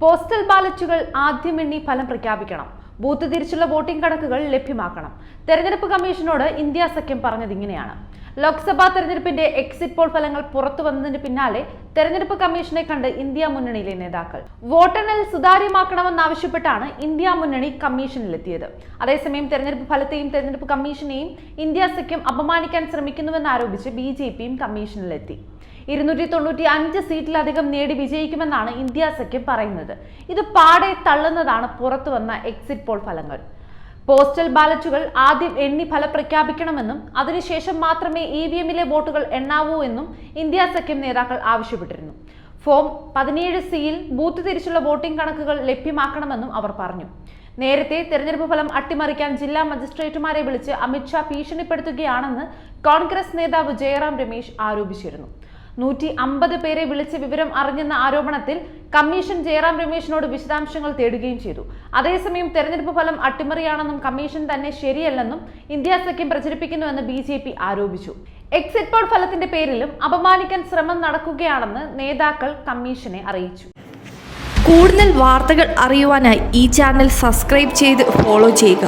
Postal ബാലറ്റുകൾ ആദ്യം എണ്ണി ഫലം പ്രഖ്യാപിക്കണം. ബൂത്ത് തിരിച്ചുള്ള വോട്ടിംഗ് കണക്കുകൾ ലഭ്യമാക്കണം. തെരഞ്ഞെടുപ്പ് കമ്മീഷനോട് ഇന്ത്യ സഖ്യം പറഞ്ഞത് ഇങ്ങനെയാണ്. ലോക്സഭാ തെരഞ്ഞെടുപ്പിന്റെ എക്സിറ്റ് പോൾ ഫലങ്ങൾ പുറത്തു വന്നതിന് പിന്നാലെ തെരഞ്ഞെടുപ്പ് കമ്മീഷനെ കണ്ട് ഇന്ത്യ മുന്നണിയിലെ നേതാക്കൾ. വോട്ടെണ്ണൽ സുതാര്യമാക്കണമെന്നാവശ്യപ്പെട്ടാണ് ഇന്ത്യ മുന്നണി കമ്മീഷനിലെത്തിയത്. അതേസമയം തെരഞ്ഞെടുപ്പ് ഫലത്തെയും തെരഞ്ഞെടുപ്പ് കമ്മീഷനെയും ഇന്ത്യ സഖ്യം അപമാനിക്കാൻ ശ്രമിക്കുന്നുവെന്നാരോപിച്ച് ബി ജെ പിയും കമ്മീഷനിലെത്തി. ഇരുന്നൂറ്റി തൊണ്ണൂറ്റി അഞ്ച് സീറ്റിലധികം നേടി വിജയിക്കുമെന്നാണ് ഇന്ത്യ സഖ്യം പറയുന്നത്. ഇത് പാടെ തള്ളുന്നതാണ് പുറത്തു വന്ന എക്സിറ്റ് പോൾ ഫലങ്ങൾ. പോസ്റ്റൽ ബാലറ്റുകൾ ആദ്യം എണ്ണി ഫല പ്രഖ്യാപിക്കണമെന്നും അതിനുശേഷം മാത്രമേ ഇ വി എമ്മിലെ വോട്ടുകൾ എണ്ണാവൂ എന്നും ഇന്ത്യ സഖ്യം നേതാക്കൾ ആവശ്യപ്പെട്ടിരുന്നു. ഫോം പതിനേഴ് സിയിൽ ബൂത്ത് തിരിച്ചുള്ള വോട്ടിംഗ് കണക്കുകൾ ലഭ്യമാക്കണമെന്നും അവർ പറഞ്ഞു. നേരത്തെ തെരഞ്ഞെടുപ്പ് ഫലം അട്ടിമറിക്കാൻ ജില്ലാ മജിസ്ട്രേറ്റുമാരെ വിളിച്ച് അമിത്ഷാ ഭീഷണിപ്പെടുത്തുകയാണെന്ന് കോൺഗ്രസ് നേതാവ് ജയറാം രമേശ് ആരോപിച്ചിരുന്നു. നൂറ്റി അമ്പത് പേരെ വിളിച്ച് വിവരം അറിഞ്ഞെന്ന ആരോപണത്തിൽ കമ്മീഷൻ ജയറാം രമേശിനോട് വിശദാംശങ്ങൾ തേടുകയും ചെയ്തു. അതേസമയം തെരഞ്ഞെടുപ്പ് ഫലം അട്ടിമറിയാണെന്നും കമ്മീഷൻ തന്നെ ശരിയല്ലെന്നും ഇന്ത്യ സഖ്യം പ്രചരിപ്പിക്കുന്നുവെന്ന് ബി ജെ പി ആരോപിച്ചു. എക്സിറ്റ് പോൾ ഫലത്തിന്റെ പേരിലും അപമാനിക്കാൻ ശ്രമം നടക്കുകയാണെന്ന് നേതാക്കൾ കമ്മീഷനെ അറിയിച്ചു. കൂടുതൽ വാർത്തകൾ അറിയുവാനായി ഈ ചാനൽ സബ്സ്ക്രൈബ് ചെയ്ത് ഫോളോ ചെയ്യുക.